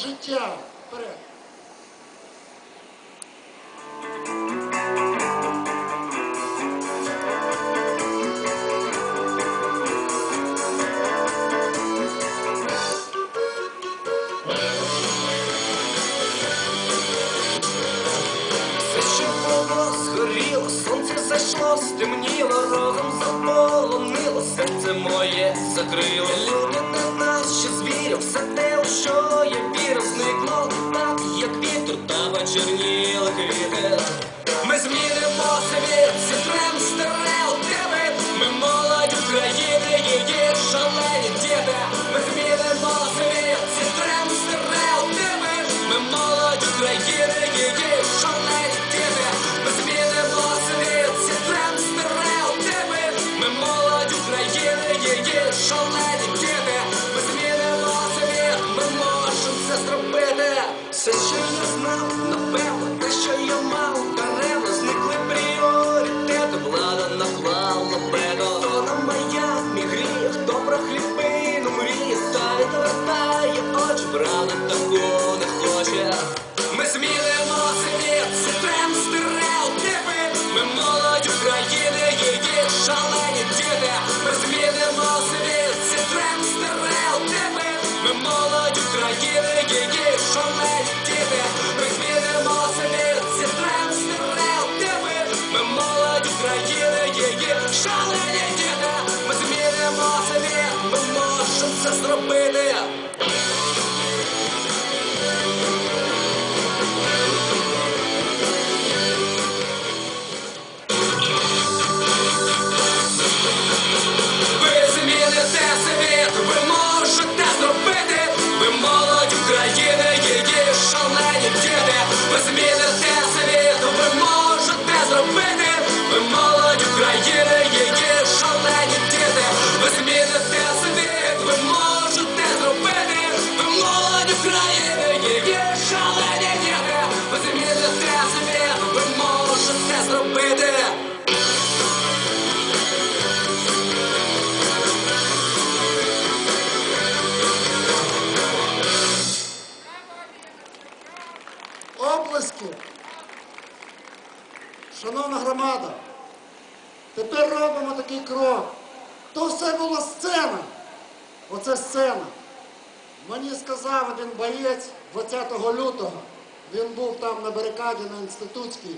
життя. Вперед. Зайшло, стемніло, розум заполонило, серце моє закрило. Люди на нас ще звірю, все те, вітер, квіти. Ми змінимо світ, зітрем стереотипи, ми молодь України, її шалені діти. Ми змінимо світ, зітрем стереотипи, ми молодь України, її шалені діти. Ми змінимо світ, зітрем стереотипи, ми молодь України, її шалені діти. Правда такого не хоче. Ми змінимо світ, зітрем стереотипи, ми молодь України, її шалені діти. Ми змінимо світ, зітрем стереотипи, ми молодь України, її шалені діти. Ми змінимо світ, зітрем стереотипи, ми молодь України, її шалені діти. Ми змінимо світ, ми можемо це зробити. what's the meaning? Шановна громада, тепер робимо такий крок. То все була сцена. Оце сцена. Мені сказав один боєць 20 лютого. Він був там на барикаді на інститутській.